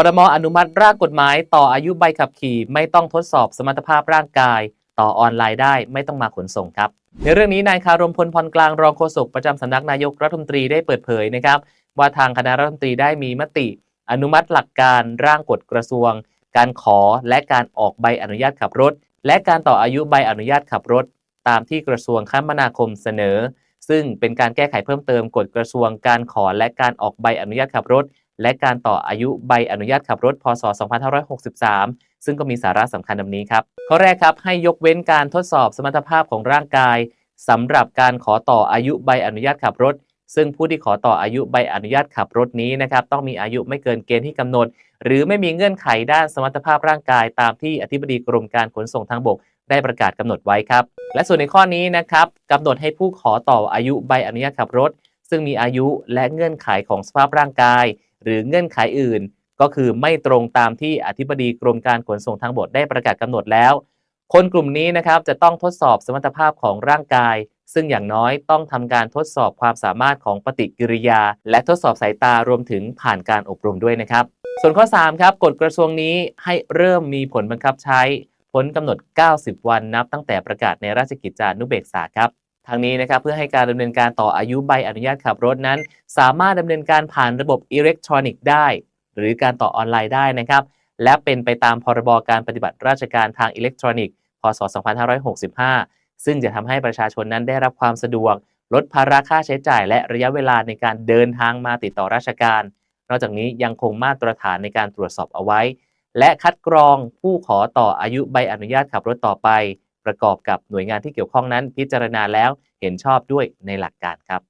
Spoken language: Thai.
คอรมออนุมัติร่างกฎหมาย ต่ออายุใบขับขี่ ไม่ต้องทดสอบสมรรถภาพร่างกาย ต่อออนไลน์ได้ไม่ต้องมาขนส่งครับ ในเรื่องนี้นายคารมพลพรกลางรองโฆษกประจำสำนักนายกรัฐมนตรีได้เปิดเผยนะครับว่าทางคณะรัฐมนตรีได้มีมติ อนุมัติหลักการร่างกฎกระทรวง การขอและการออกใบอนุญาตขับรถ และการต่ออายุใบอนุญาตขับรถ ตามที่กระทรวงคมนาคมเสนอ ซึ่งเป็นการแก้ไขเพิ่มเติมกฎกระทรวง การขอและการออกใบอนุญาตขับรถ และการต่ออายุใบอนุญาตขับรถ พศ 2563 ซึ่งก็มีสาระสำคัญดังนี้ครับ ข้อแรกครับ ให้ยกเว้นการทดสอบสมรรถภาพของร่างกายสำหรับการขอต่ออายุใบอนุญาตขับรถ ซึ่งผู้ที่ขอต่ออายุใบอนุญาตขับรถนี้นะครับต้องมีอายุไม่เกินเกณฑ์ที่กำหนด หรือไม่มีเงื่อนไขด้านสมรรถภาพร่างกาย ตามที่อธิบดีกรมการขนส่งทางบก ได้ประกาศกำหนดไว้ครับ และส่วนในข้อนี้นะครับกำหนดให้ผู้ขอต่ออายุใบอนุญาตขับรถ ซึ่งมีอายุและเงื่อนไขของสภาพร่างกาย หรือเงื่อนไขอื่น ก็คือไม่ตรงตามที่อธิบดีกรมการขนส่งทางบกได้ประกาศกำหนดแล้ว คนกลุ่มนี้นะครับจะต้องทดสอบสมรรถภาพของร่างกาย ซึ่งอย่างน้อยต้องทำการทดสอบความสามารถของปฏิกิริยา และทดสอบสายตารวมถึงผ่านการอบรมด้วยนะครับ ส่วนข้อ3ครับกฎกระทรวงนี้ให้เริ่มมีผลบังคับใช้ พ้นกำหนด 90 วันนับตั้งแต่ประกาศในราชกิจจานุเบกษาครับ ทางนี้นะครับเพื่อให้การดำเนินการต่ออายุใบอนุญาตขับรถนั้น สามารถดำเนินการผ่านระบบอิเล็กทรอนิกส์ได้ หรือการต่อออนไลน์ได้นะครับ และเป็นไปตามพรบการปฏิบัติราชการทางอิเล็กทรอนิกส์ พศ 2565 ซึ่งจะทำให้ประชาชนนั้นได้รับความสะดวก ลดภาระค่าใช้จ่าย และระยะเวลาในการเดินทางมาติดต่อราชการ นอกจากนี้ยังคงมาตรฐานในการตรวจสอบเอาไว้ และคัดกรองผู้ขอต่ออายุใบอนุญาตขับรถต่อไป ประกอบกับหน่วยงานที่เกี่ยวข้องนั้นพิจารณาแล้วเห็นชอบด้วยในหลักการครับ